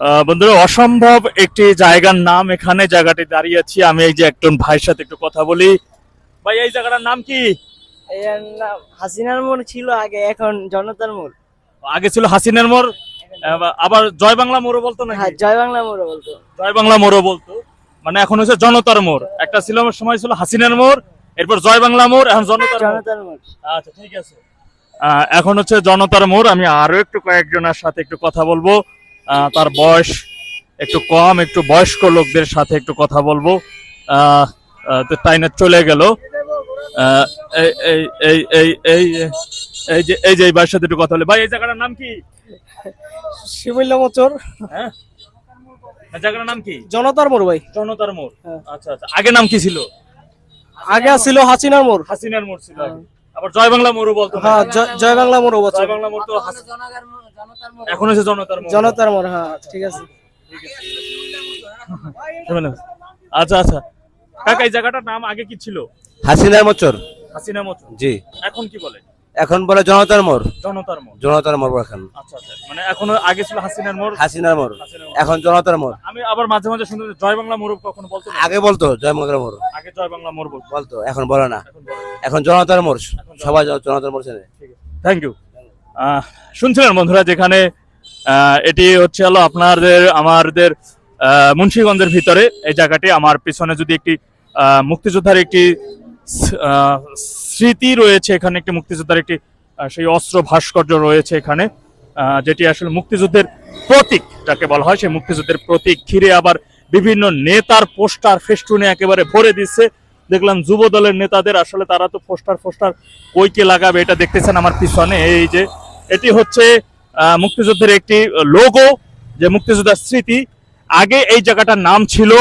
আহ, বন্ধুরা অসম্ভব একটি জায়গার নাম এখানে জায়গাটি দাঁড়িয়ে আছি। আমি এই যে একজন ভাইয়ের সাথে একটু কথা বলি। ভাই এই জায়গাটার নাম কি? হাসিনার মোড় ছিল আগে এখন জনতার মোড়। আগে ছিল হাসিনের মোড় আবার- জয় বাংলা মোড়ও বলতো না হ্যাঁ জয় বাংলা মোড় বলতো। জয় বাংলা মোড়ও বলতো। মানে এখন হচ্ছে জনতার মোড়। একটা ছিল সময় ছিল হাসিনের মোড় এরপর জয় বাংলা মোড় এখন জনতার মোড়। জনতার মোড়। আচ্ছা ঠিক আছে। এখন হচ্ছে জনতার মোড়। আমি আরও একটু কয়েকজনের সাথে একটু কথা বলব। তার বয়স একটু কম একটু বয়স্ক লোকদের সাথে একটু কথা বলব। আহ, আহ, তো টাইনে চলে গেল। এই এই এই এই এই এই যে এই যে এই সাথে একটু কথা বলে। ভাই এই জায়গাটার নাম কি? শিবল্য মোচর হ্যাঁ? জায়গাটার নাম কি? জনতার মোড় ভাই। জনতার মোড়। হ্যাঁ। আচ্ছা আচ্ছা। আগে নাম কি ছিল? আগে ছিল হাসিনার মোড়। হাসিনার মোড় ছিল আগে। আবার জয় বাংলা মোড়ও বলতো হ্যাঁ জয় বাংলা মোড়ও বলতো জয় বাংলা মোড় তো হাস- এখন হচ্ছে জনতার মোড়। জনতার মোড় হ্যাঁ ঠিক আছে। আচ্ছা আচ্ছা। কাকা এই জায়গাটার নাম আগে কি ছিল? হাসিনা মোচর। হাসিনা মোচর। জি। এখন কি বলে? এখন বলে জনতার মোড়। জনতার মোড়। জনতার মোড় এখন। আচ্ছা আচ্ছা। মানে এখনও আগে ছিল হাসিনার মোড়? হাসিনার মোড়। এখন জনতার মোড়। আমি আবার মাঝে মাঝে শুনতে জয় বাংলা মোড় কখনো বলতো আগে বলতো জয়মঙ্গল মোড়। আগে জয় বাংলা মোড় বলতো। এখন বলে না। এখন বলে জনতার মোড় সবাই জন- জনতার মোড় চেনে। থ্যাংক ইউ শুনছিলেন বন্ধুরা যেখানে আহ, এটি হচ্ছে হলো আপনাদের আমাদের আহ, মুন্সিগঞ্জের ভিতরে। এই জায়গাটি আমার পিছনে যদি একটি আহ, মুক্তিযোদ্ধার একটি স্মৃতি রয়েছে এখানে, একটি মুক্তিযোদ্ধার একটি সেই অস্ত্র ভাস্কর্য রয়েছে এখানে যেটি আসলে মুক্তিযুদ্ধের প্রতীক যাকে বলা হয়। সেই মুক্তিযুদ্ধের প্রতীক ঘিরে আবার বিভিন্ন নেতার পোস্টার ফেস্টুনে একেবারে ভরে দিচ্ছে। দেখলাম যুব দলের নেতাদের, আসলে তারা তো পোস্টার ফোস্টার কইকে লাগাবে, এটা দেখতেছেন আমার পিছনে। এই যে, এটি হচ্ছে মুক্তিযুদ্ধের একটি লোগো, যে মুক্তিযোদ্ধার স্মৃতি। আগে এই জায়গাটার নাম ছিল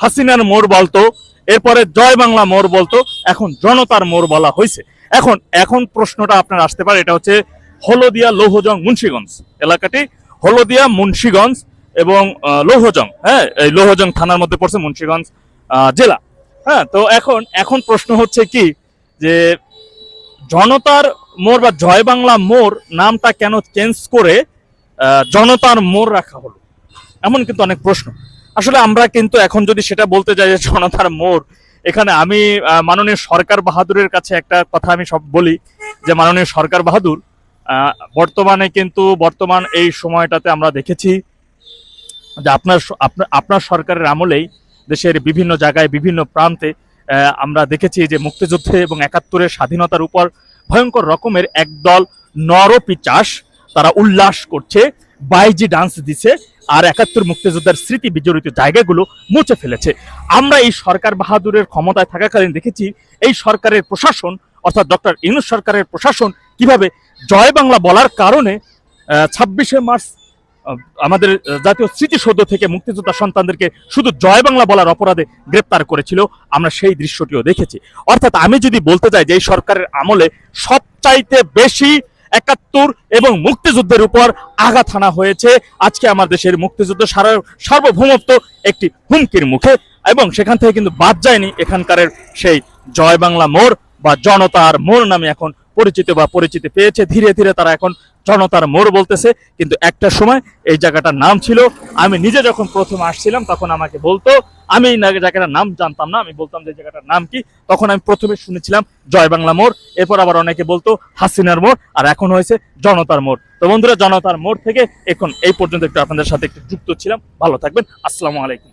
হাসিনার মোড় বলতো এরপরে জয় বাংলা মোড় বলতো, এখন জনতার মোড় বলা হয়েছে। এখন এখন প্রশ্নটা আপনার আসতে পারে, এটা হচ্ছে হলদিয়া লৌহজং মুন্সীগঞ্জ এলাকাটি। হলদিয়া মুন্সীগঞ্জ এবং লৌহজং হ্যাঁ এই লৌহজং থানার মধ্যে পড়ছে মুন্সীগঞ্জ জেলা। হ্যাঁ তো এখন এখন প্রশ্ন হচ্ছে কি, যে জনতার মোড় বা জয় বাংলা মোড় নামটা কেন চেঞ্জ করে জনতার মোড় রাখা হলো? এমন কিন্তু অনেক প্রশ্ন। আসলে আমরা কিন্তু এখন যদি সেটা বলতে যাই যে জনতার মোড়, এখানে আমি মাননীয় সরকার বাহাদুরের কাছে একটা কথা আমি সব বলি যে মাননীয় সরকার বাহাদুর বর্তমানে কিন্তু বর্তমান এই সময়টাতে আমরা দেখেছি যে আপনার আপনার সরকারের আমলেই দেশের বিভিন্ন জায়গায়, বিভিন্ন প্রান্তে আমরা দেখেছি যে মুক্তিযুদ্ধে এবং একাত্তরের স্বাধীনতার উপর ভয়ঙ্কর রকমের একদল নরপিচাস তারা উল্লাস করছে, বাইজি ডান্স দিছে আর একাত্তর মুক্তিযোদ্ধার স্মৃতি বিজড়িত জায়গাগুলো মুছে ফেলেছে। আমরা এই সরকার বাহাদুরের ক্ষমতায় থাকাকালীন দেখেছি, এই সরকারের প্রশাসন, অর্থাৎ ডক্টর ইউনুস সরকারের প্রশাসন কীভাবে জয় বাংলা বলার কারণে ছাব্বিশে মার্চ আমাদের জাতীয় স্মৃতিসৌধ থেকে মুক্তিযোদ্ধা সন্তানদেরকে শুধু জয় বাংলা বলার অপরাধে গ্রেপ্তার করেছিল, আমরা সেই দৃশ্যটিও দেখেছি। অর্থাৎ আমি যদি বলতে চাই যে এই সরকারের আমলে সবচাইতে বেশি একাত্তর এবং মুক্তিযুদ্ধের উপর আঘাত হানা হয়েছে। আজকে আমার দেশের মুক্তিযুদ্ধ সারা সার্বভৌমত্ব একটি হুমকির মুখে এবং সেখান থেকে কিন্তু বাদ যায়নি এখানকার সেই জয় বাংলা মোড় বা জনতার মোড় নামে এখন পরিচিত বা পরিচিতি পেয়েছে, ধীরে ধীরে তারা এখন জনতার মোড় বলতেছে। কিন্তু একটা সময় এই জায়গাটার নাম ছিল, আমি নিজে যখন প্রথম আসছিলাম, তখন আমাকে বলতো, আমি এই জায়গাটার নাম জানতাম না, আমি বলতাম যে জায়গাটার নাম কি? তখন আমি প্রথমে শুনেছিলাম জয় বাংলা মোড়, এরপর আবার অনেকে বলতো হাসিনার মোড়, আর এখন হয়েছে জনতার মোড়। তো বন্ধুরা, জনতার মোড় থেকে এখন এই পর্যন্ত একটু আপনাদের সাথে একটু যুক্ত ছিলাম। ভালো থাকবেন, আসসালামু আলাইকুম।